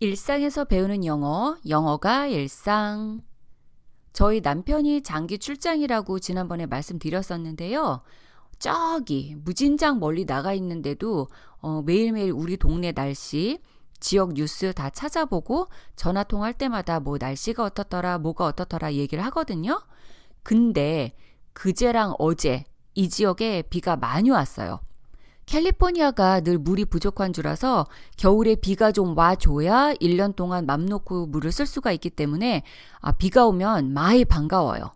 일상에서 배우는 영어, 영어가 일상. 저희 남편이 장기 출장이라고 지난번에 말씀드렸었는데요. 저기 무진장 멀리 나가 있는데도 어, 매일매일 우리 동네 날씨, 지역 뉴스 다 찾아보고 전화 통할 때마다 뭐 날씨가 어떻더라, 뭐가 어떻더라 얘기를 하거든요. 근데 그제랑 어제 이 지역에 비가 많이 왔어요. 캘리포니아가 늘 물이 부족한 주라서 겨울에 비가 좀 와줘야 1년 동안 맘 놓고 물을 쓸 수가 있기 때문에 아, 비가 오면 많이 반가워요.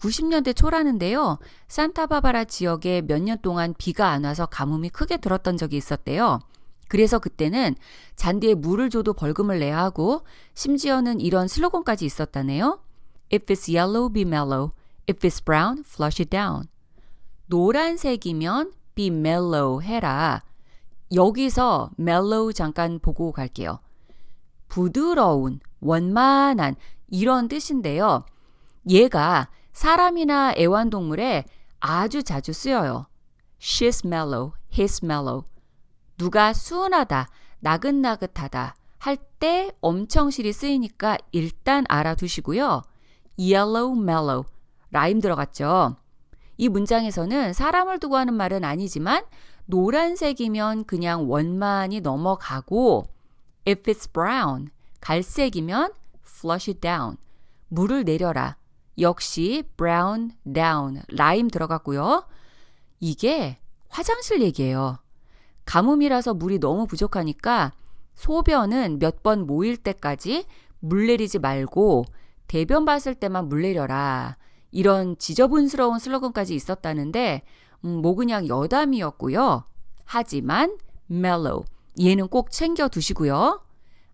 90년대 초라는데요. 산타바바라 지역에 몇 년 동안 비가 안 와서 가뭄이 크게 들었던 적이 있었대요. 그래서 그때는 잔디에 물을 줘도 벌금을 내야 하고 심지어는 이런 슬로건까지 있었다네요. If it's yellow, be mellow. If it's brown, flush it down. 노란색이면 be mellow 해라. 여기서 mellow 잠깐 보고 갈게요. 부드러운, 원만한 이런 뜻인데요. 얘가 사람이나 애완동물에 아주 자주 쓰여요. She's mellow, he's mellow. 누가 순하다, 나긋나긋하다 할 때 엄청 실이 쓰이니까 일단 알아두시고요. yellow, mellow. 라임 들어갔죠. 이 문장에서는 사람을 두고 하는 말은 아니지만 노란색이면 그냥 원만히 넘어가고 if it's brown 갈색이면 flush it down 물을 내려라 역시 brown down 라임 들어갔고요. 이게 화장실 얘기예요. 가뭄이라서 물이 너무 부족하니까 소변은 몇 번 모일 때까지 물 내리지 말고 대변 봤을 때만 물 내려라. 이런 지저분스러운 슬로건까지 있었다는데 음, 뭐 그냥 여담이었고요. 하지만 mellow 얘는 꼭 챙겨 두시고요.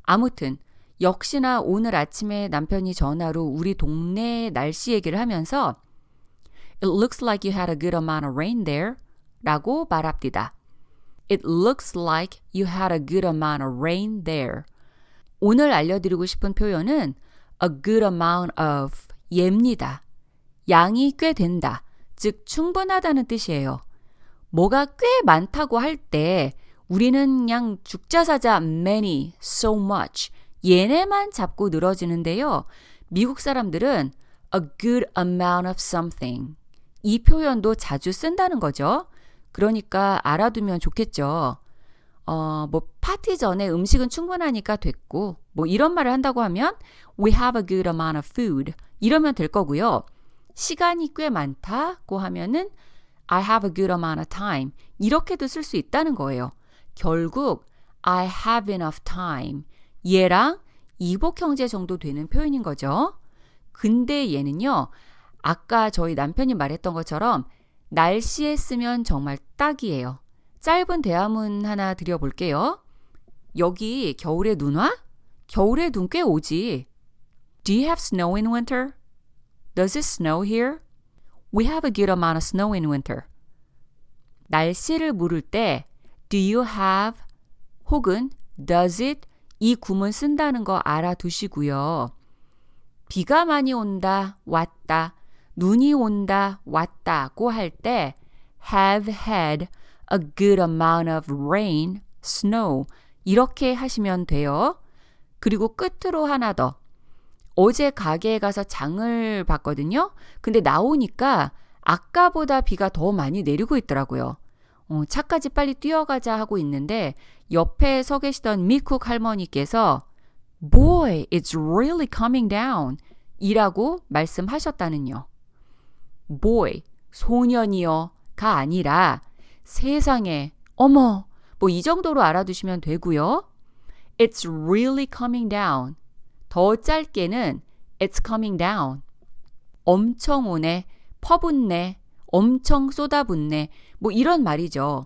아무튼 역시나 오늘 아침에 남편이 전화로 우리 동네 날씨 얘기를 하면서 It looks like you had a good amount of rain there 라고 말합니다. It looks like you had a good amount of rain there. 오늘 알려드리고 싶은 표현은 a good amount of 예입니다. 양이 꽤 된다. 즉, 충분하다는 뜻이에요. 뭐가 꽤 많다고 할 때 우리는 그냥 죽자사자 many, so much 얘네만 잡고 늘어지는데요. 미국 사람들은 a good amount of something 이 표현도 자주 쓴다는 거죠. 그러니까 알아두면 좋겠죠. 어, 뭐 파티 전에 음식은 충분하니까 됐고 뭐 이런 말을 한다고 하면 we have a good amount of food 이러면 될 거고요. 시간이 꽤 많다고 하면은 I have a good amount of time. 이렇게도 쓸 수 있다는 거예요. 결국 I have enough time. 얘랑 이복 형제 정도 되는 표현인 거죠. 근데 얘는요. 아까 저희 남편이 말했던 것처럼 날씨에 쓰면 정말 딱이에요. 짧은 대화문 하나 드려볼게요. 여기 겨울에 눈 와? 겨울에 눈 꽤 오지. Do you have snow in winter? Does it snow here? We have a good amount of snow in winter. 날씨를 물을 때 do you have 혹은 does it 이 구문 쓴다는 거 알아두시고요. 비가 많이 온다, 왔다, 눈이 온다, 왔다고 할 때 have had a good amount of rain, snow 이렇게 하시면 돼요. 그리고 끝으로 하나 더. 어제 가게에 가서 장을 봤거든요. 근데 나오니까 아까보다 비가 더 많이 내리고 있더라고요. 어, 차까지 빨리 뛰어가자 하고 있는데 옆에 서 계시던 미쿡 할머니께서 Boy, it's really coming down 이라고 말씀하셨다는요. boy, 소년이여가 아니라 세상에, 어머, 뭐 이 정도로 알아두시면 되고요. It's really coming down. 더 짧게는 It's coming down. 엄청 오네, 퍼붓네, 엄청 쏟아붓네, 뭐 이런 말이죠.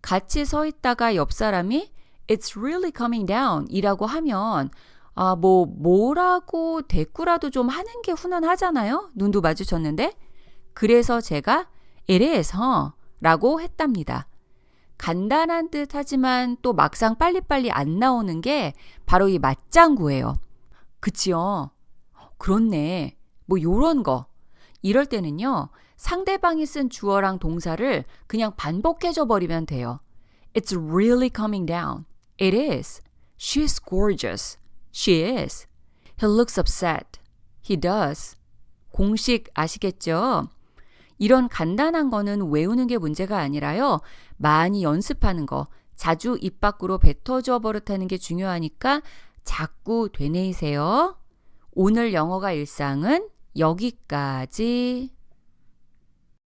같이 서 있다가 옆 사람이 It's really coming down 이라고 하면 아, 뭐, 뭐라고 대꾸라도 좀 하는 게 훈훈하잖아요? 눈도 마주쳤는데. 그래서 제가 it is, huh? 라고 했답니다. 간단한 듯 하지만 또 막상 빨리빨리 안 나오는 게 바로 이 맞장구예요. 그치요? 그렇네. 뭐 요런 거. 이럴 때는요. 상대방이 쓴 주어랑 동사를 그냥 반복해 줘 버리면 돼요. It's really coming down. It is. She's gorgeous. She is. He looks upset. He does. 공식 아시겠죠? 이런 간단한 거는 외우는 게 문제가 아니라요. 많이 연습하는 거, 자주 입 밖으로 뱉어줘 버릇하는 게 중요하니까 자꾸 되뇌이세요. 오늘 영어가 일상은 여기까지.